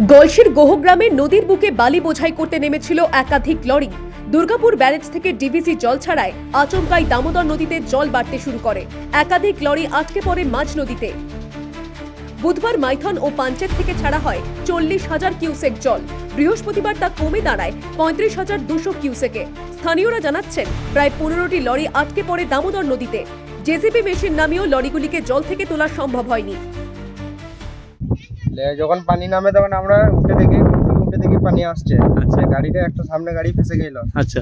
গলসির গোহগ্রামে নদীর বুকে বালি বোঝাই করতে নেমেছিল একাধিক লরি। দুর্গাপুর ব্যারেজ থেকে ডিভিসি জল ছাড়ায় আচমকাই দামোদর নদীতে জল বাড়তে শুরু করে। একাধিক লরি আটকে পড়ে মাঝ নদীতে। বুধবার মাইথন ও পাঞ্চেত থেকে ছাড়া হয় চল্লিশ হাজার কিউসেক জল। বৃহস্পতিবার তা কমে দাঁড়ায় পঁয়ত্রিশ হাজার দুশো কিউসেকে। স্থানীয়রা জানাচ্ছেন, প্রায় পনেরোটি লরি আটকে পড়ে দামোদর নদীতে। জেসিবি মেশিন নামিয়েও লরিগুলিকে জল থেকে তোলা সম্ভব হয়নি। যখন পানি নামে তখন আমরা উঠে দেখি উঠে দেখি পানি আসছে। আচ্ছা। গাড়িটা একটা সামনে গাড়ি ফেসে গেল। আচ্ছা।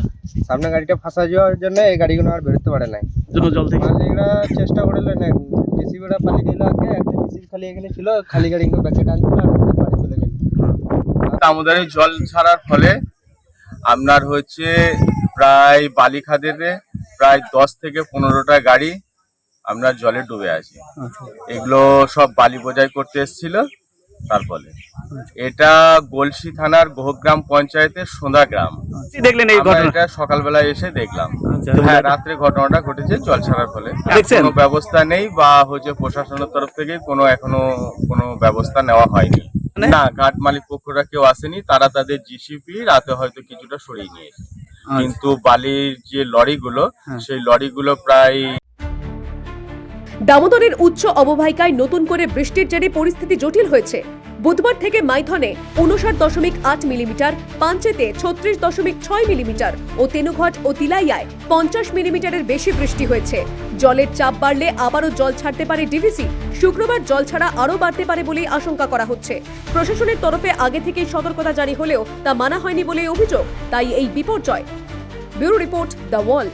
সামনে গাড়িটা ফাঁসা যাওয়ার জন্য এই গাড়িগুলো আর বেরোতে পারে নাই। জন্য জল থেকে মালিকরা চেষ্টা করল না জেসিবিটা পানি গেল আগে একটা জেসিবি খালি এখানে ছিল খালি গাড়িগুলো ব্যাকে টানছিল আর বাড়ি চলে গেল দামোদরে জল ছাড়ার ফলে আপনার হচ্ছে প্রায় বালিখাদেতে প্রায় দশ থেকে পনেরোটা গাড়ি আপনার জলে ডুবে আছে। এগুলো সব বালি বোঝাই করতে এসেছিল। তার ফলে এটা গলসি থানার গোহগ্রাম পঞ্চায়েতের সোঁদা গ্রাম। দেখলেন এই ঘটনা? এটা সকালবেলায় এসে দেখলাম। আচ্ছা, হ্যাঁ রাত্রে ঘটনাটা ঘটেছে জল ছাড়ার ফলে। কোনো ব্যবস্থা নেই বা হচ্ছে প্রশাসনের তরফ থেকে কোনো এখনও কোনো ব্যবস্থা নেওয়া হয়নি। মানে? না ঘাট মালিক পক্ষরা কেউ আসেনি তারা তাদের জিসিপি রাতে হয়তো কিছুটা সরিয়ে নিয়েছে। আচ্ছা। কিন্তু বালির যে লরিগুলো হ্যাঁ। সেই লরিগুলো প্রায় দামোদরের উচ্চ অববাহিকায় নতুন করে বৃষ্টির জেরে পরিস্থিতি জটিল হয়েছে। বুধবার থেকে মাইথনে উনষাট দশমিক আট মিলিমিটার, পাঞ্চেতে ছত্রিশ দশমিক ছয় মিলিমিটার ও তেনুঘট ও তিলাইয়ায় পঞ্চাশ মিলিমিটারের বেশি বৃষ্টি হয়েছে। জলের চাপ বাড়লে আবারও জল ছাড়তে পারে ডিভিসি। শুক্রবার জল ছাড়া আরও বাড়তে পারে বলেই আশঙ্কা করা হচ্ছে। প্রশাসনের তরফে আগে থেকেই সতর্কতা জারি হলেও তা মানা হয়নি বলে অভিযোগ, তাই এই বিপর্যয়। Bureau report the Wall.